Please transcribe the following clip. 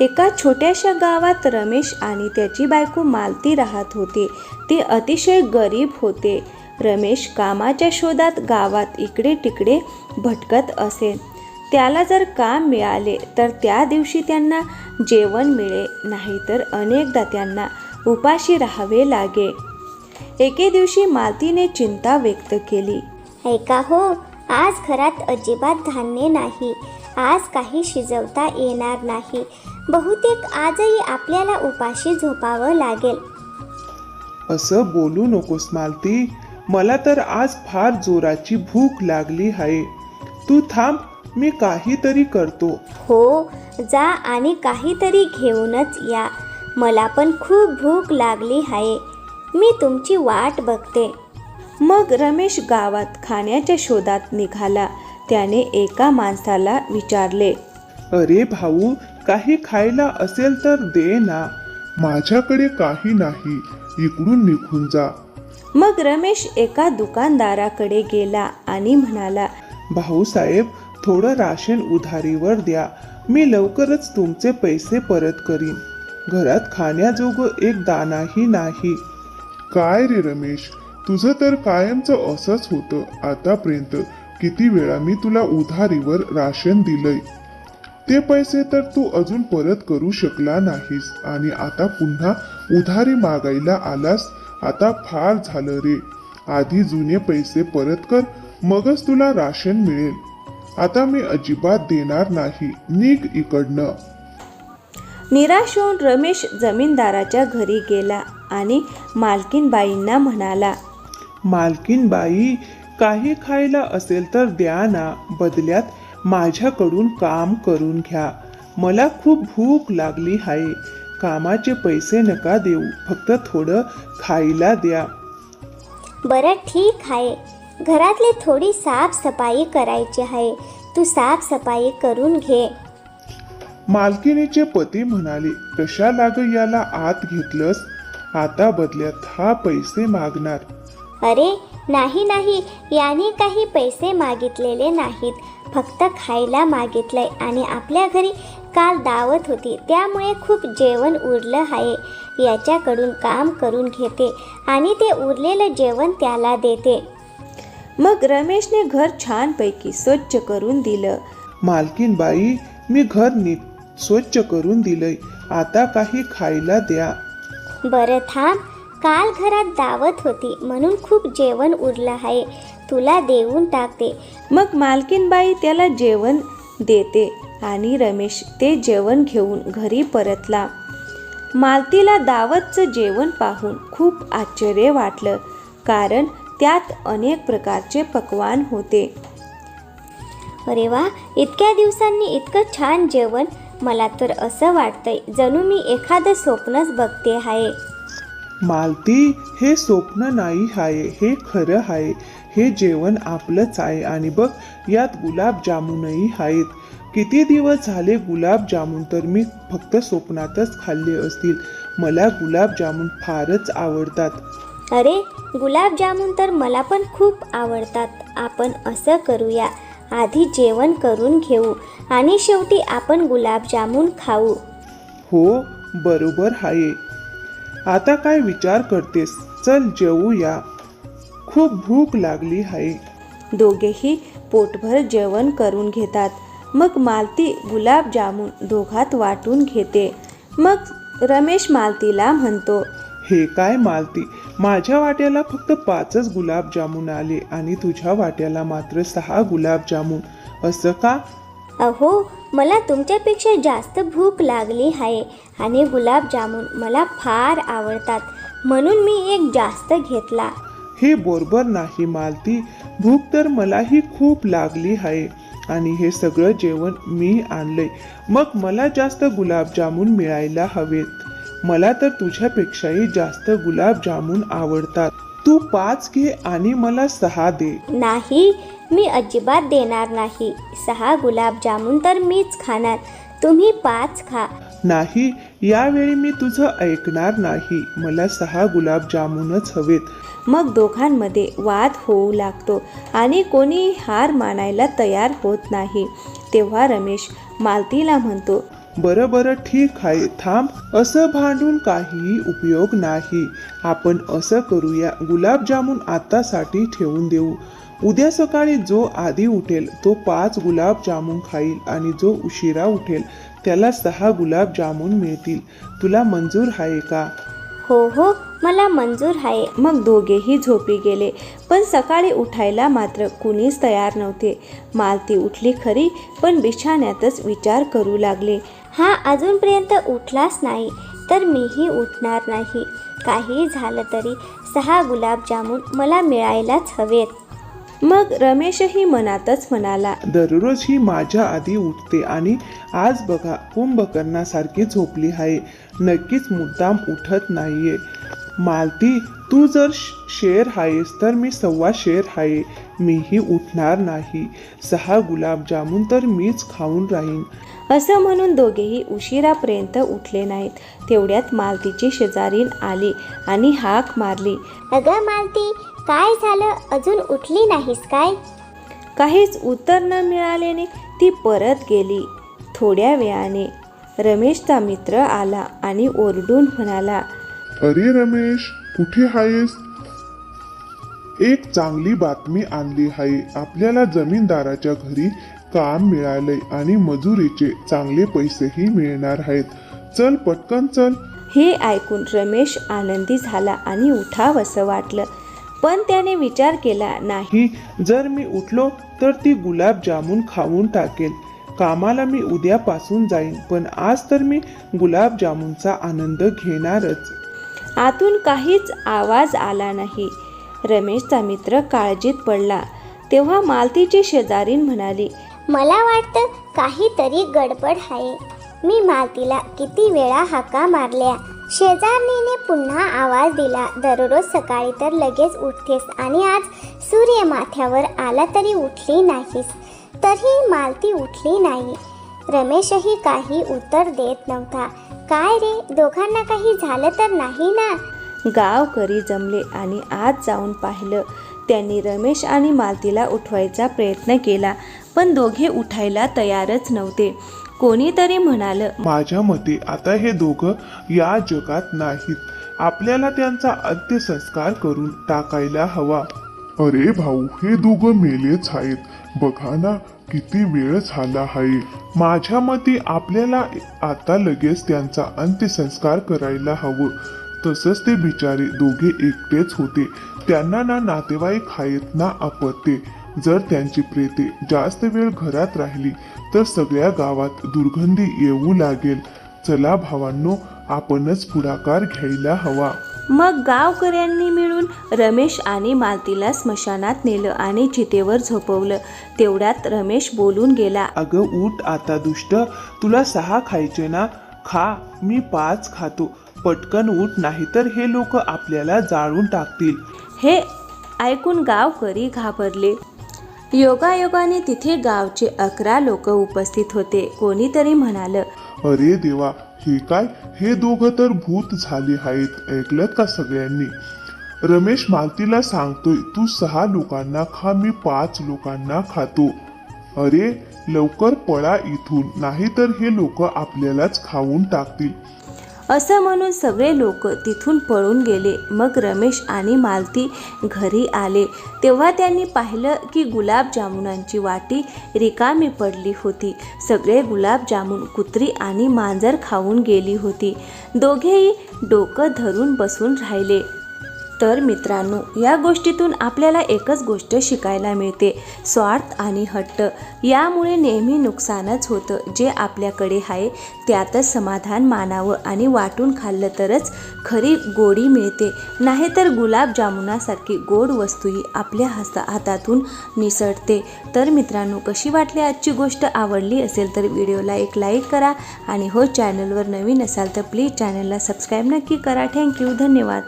एका छोट्याशा गावात रमेश आणि त्याची बायको मालती राहत होते. ते अतिशय गरीब होते. रमेश कामाच्या शोधात गावात इकडे तिकडे भटकत असे. त्याला जर काम मिळाले तर त्या दिवशी त्यांना जेवण मिळे नाहीतर अनेकदा त्यांना उपाशी राहावे लागे. एके दिवशी मालतीने चिंता व्यक्त केली. ऐका हो आज घरात अजिबात धान्य नाही. आज काही शिजवता येणार नाही. बहुतेक आजही आपल्याला उपाशी झोपावं लागेल. असं बोलू नकोस मालती. मला तर आज फार जोराची भूक लागली आहे. तू थांब मी काहीतरी करतो. हो जा आणि काहीतरी घेऊनच या. मला पण खूप भूक लागली आहे. मी तुमची वाट बघते. मग रमेश गावात खाण्याच्या शोधात निघाला. त्याने एका माणसाला विचारले अरे भाऊ काही खायला असेल तर दे ना. माझ्याकडे काही नाही. इकडून निघून जा. मग रमेश एका दुकानदाराकडे गेला आणि म्हणाला भाऊसाहेब थोडं राशन उधारीवर द्या. मी लवकरच तुमचे पैसे परत करीन. घरात खाण्याजोगं एक दानाही नाही. काय रे रमेश? तुझं तर कायमचं असंच होतं आतापर्यंत. किती वेळा मी तुला उधारीवर राशन दिलंय. ते पैसे तर तू अजून परत करू शकला नाहीस. आणि आता पुन्हा उधारी मागायला आलास आता फार झालं रे. आधी जुने पैसे परत कर मगच तुला राशन मिळेल. आता मी अजिबात देणार नाही. निघ इकडनं. निराश होऊन रमेश जमीनदाराच्या घरी गेला आणि मालकीनबाईंना म्हणाला मालकीन बाई काही खायला असेल तर द्या ना. बदल्यात माझ्याकडून काम करून घ्या. मला खूप भूक लागली आहे. कामाचे पैसे नका देऊ. फक्त थोडं खायला द्या. बरं ठीक आहे. घरातली थोडी साफसफाई करायची आहे. तू साफसफाई करून घे. मालकिनीचे पती म्हणाले कशा लाग याला आत घेतलंस? आता बदल्यात हा पैसे मागणार. अरे नाही नाही. याने काही पैसे मागितलेले नाहीत. फक्त खायला मागितलंय आणि आपल्या घरी काल दावत होती. त्यामुळे खूप जेवण उरलं आहे. याच्याकडून काम करून घेते आणि ते उरलेलं जेवण त्याला देते. मग रमेशने घर छानपैकी स्वच्छ करून दिलं. मालकीन बाई मी घर नीट स्वच्छ करून दिलंय. आता काही खायला द्या. बरं थांब. काल घरात दावत होती म्हणून खूप जेवण उरलं आहे. तुला देऊन टाकते. मग मालकीनबाई त्याला जेवण देते आणि रमेश ते जेवण घेऊन घरी परतला. मालतीला दावतचं जेवण पाहून खूप आश्चर्य वाटलं कारण त्यात अनेक प्रकारचे पक्वान होते. अरे वा इतक्या दिवसांनी इतकं छान जेवण. मला तर असं वाटतंय जणू मी एखादं स्वप्नच बघते आहे. मालती हे स्वप्न नाही आहे हे खरं आहे हे जेवण आपलंच आहे आणि बघ यात गुलाबजामुनही आहेत किती दिवस झाले गुलाबजामुन तर मी फक्त स्वप्नातच खाल्ले असतील. मला गुलाबजामुन फारच आवडतात. अरे गुलाबजामुन तर मला पण खूप आवडतात. आपण असं करूया. आधी जेवण करून घेऊ आणि शेवटी आपण गुलाबजामुन खाऊ. हो बरोबर आहे आता काय विचार करतेस? चल जेवूया खूप भूक लागली आहे. दोघेही पोटभर जेवण करून घेतात. मग मालती गुलाबजामुन दोघात वाटून घेते. मग रमेश मालतीला म्हणतो हे काय मालती? माझ्या वाट्याला फक्त पाचच गुलाबजामुन आले आणि तुझ्या वाट्याला मात्र सहा गुलाबजामुन असं का? अहो मला तुमच्यापेक्षा जास्त भूक लागली आहे आणि गुलाबजामुन मला फार आवडतात. म्हणून मी एक जास्त घेतला. हे बरोबर नाही मालती. भूक तर मलाही खूप लागली आहे आणि हे सगळं जेवण मी आणलंय. मग मला जास्त गुलाबजामुन मिळायला हवेत. मला तर तुझ्यापेक्षाही जास्त गुलाबजामुन आवडतात. तू पाच घे आणि मला सहा दे. नाही मी अजिबात देणार नाही. सहा गुलाबजामुन तर मीच खाणार. तुम्ही पाच खा. नाही यावेळी मी तुझं ऐकणार नाही. मला सहा गुलाबजामुनच हवेत. मग दोघांमध्ये वाद होऊ लागतो आणि कोणी हार मानायला तयार होत नाही. तेव्हा रमेश मालतीला म्हणतो बरं बरं ठीक आहे थांब. असं भांडून काहीही उपयोग नाही. आपण असं करूया. गुलाबजामुन आतासाठी ठेवून देऊ. उद्या सकाळी जो आधी उठेल तो पाच गुलाबजामुन खाईल आणि जो उशिरा उठेल त्याला सहा गुलाबजामुन मिळतील. तुला मंजूर आहे का? हो हो मला मंजूर आहे. मग दोघेही झोपी गेले. पण सकाळी उठायला मात्र कुणीच तयार नव्हते. मालती उठली खरी पण बिछाण्यातच विचार करू लागले. हा अजूनपर्यंत उठलाच नाही तर मीही उठणार नाही. काही झालं तरी सहा गुलाबजामुन मला मिळायलाच हवेत. मग रमेशही मनातच म्हणाला दररोज ही माझ्या आधी उठते आणि आज बघा कुंभकर्णासारखी झोपली आहे. नक्कीच मुद्दाम उठत नाहीये. मालती तू जर श- शेर आहेस तर मी सव्वा शेर आहे मीही उठणार नाही. सहा गुलाबजामुन तर मीच खाऊन राहीन. असं म्हणून दोघेही उशिरापर्यंत उठले नाहीत. तेवढ्यात मालतीची शेजारीन आली आणि हाक मारली. अगं मालती काय झालं? अजून उठली नाहीस काय? काहीच उत्तर न मिळाल्याने ती परत गेली. थोड्या वेळाने रमेशचा मित्र आला आणि ओरडून म्हणाला अरे रमेश कुठे आहेस? एक चांगली बातमी आणली आहे. आपल्याला जमीनदाराच्या घरी काम मिळालंय आणि मजुरीचे चांगले पैसेही मिळणार आहेत. चल पटकन चल. हे ऐकून रमेश आनंदी झाला आणि उठावंसं वाटलं. पण त्याने विचार केला नाही. ही जर मी उठलो तर ती गुलाबजामुन खाऊन टाकेल कामाला मी उद्यापासून जाईन पण आज तर मी गुलाबजामुनचा आनंद घेणारच. आतून काहीच आवाज आला नाही. रमेशचा मित्र काळजीत पडला. तेव्हा मालतीची शेजारीन म्हणाली मला वाटतं काहीतरी गडबड आहे. मी मालतीला किती वेळा हाका मारल्या. शेजारणीने पुन्हा आवाज दिला दररोज सकाळी तर लगेच उठतेस आणि आज सूर्य माथ्यावर आला तरी उठली नाहीस. तरी मालती उठली नाही. रमेशही काही उत्तर देत नव्हता. काय रे? दोघांना काही झालं तर नाही ना? गावकरी जमले आणि आत जाऊन पाहिलं. त्यांनी रमेश आणि मालतीला उठवायचा प्रयत्न केला पण दोघे उठायला तयारच नव्हते. कोणीतरी म्हणालं माझ्या मते आता हे दोघं या जगात नाहीत. आपल्याला त्यांचा अंत्यसंस्कार करून टाकायला हवा. अरे भाऊ हे दोघं मेलेच आहेत. बघा ना किती वेळ झाला आहे. माझ्या मते आपल्याला आता लगेच त्यांचा अंत्यसंस्कार करायला हवं. तसंच ते बिचारे दोघे एकटेच होते. त्यांना ना नातेवाईक आहेत ना अपत्ये. जर त्यांची प्रेते जास्त वेळ घरात राहिली तर सगळ्या गावात दुर्गंधी येऊ लागेल. चला भावांनो आपणच पुढाकार घ्यायला हवा. मग गावकऱ्यांनी मिळून रमेश आणि मालतीला स्मशानात नेलं आणि चितेवर झोपवलं. तेवढ्यात रमेश बोलून गेला अगं उठ आता दुष्ट तुला सहा खायचे ना? खा मी पाच खातो. पटकन उठ नाहीतर हे लोक आपल्याला जाळून टाकतील. हे ऐकून गावकरी घाबरले. योगायोगाने तिथे गावचे अकरा लोक उपस्थित होते. कोणीतरी म्हणालं अरे देवा हे काय? हे दोघं तर भूत झाले आहेत ऐकलं का सगळ्यांनी? रमेश मालतीला सांगतोय तू सहा लोकांना खा मी पाच लोकांना खातो. अरे लवकर पळा इथून नाहीतर हे लोक आपल्यालाच खाऊन टाकतील. असं म्हणून सगळे लोक तिथून पळून गेले. मग रमेश आणि मालती घरी आले. तेव्हा त्यांनी पाहिलं की गुलाबजामुनांची वाटी रिकामी पडली होती. सगळे गुलाबजामुन कुत्री आणि मांजर खाऊन गेली होती. दोघेही डोकं धरून बसून राहिले. तर मित्रांनो या गोष्टीतून आपल्याला एकच गोष्ट शिकायला मिळते स्वार्थ आणि हट्ट. यामुळे नेहमी नुकसानच होतं. जे आपल्याकडे आहे त्यातच समाधान मानावं आणि वाटून खाल्लं तरच खरी गोडी मिळते. नाहीतर गुलाबजामुनासारखी गोड वस्तूही आपल्या हस्ता हातातून निसटते. तर मित्रांनो कशी वाटली आजची गोष्ट? आवडली असेल तर व्हिडिओला एक लाईक करा आणि हो चॅनलवर नवीन असाल तर प्लीज चॅनलला सबस्क्राईब नक्की करा. थँक्यू. धन्यवाद.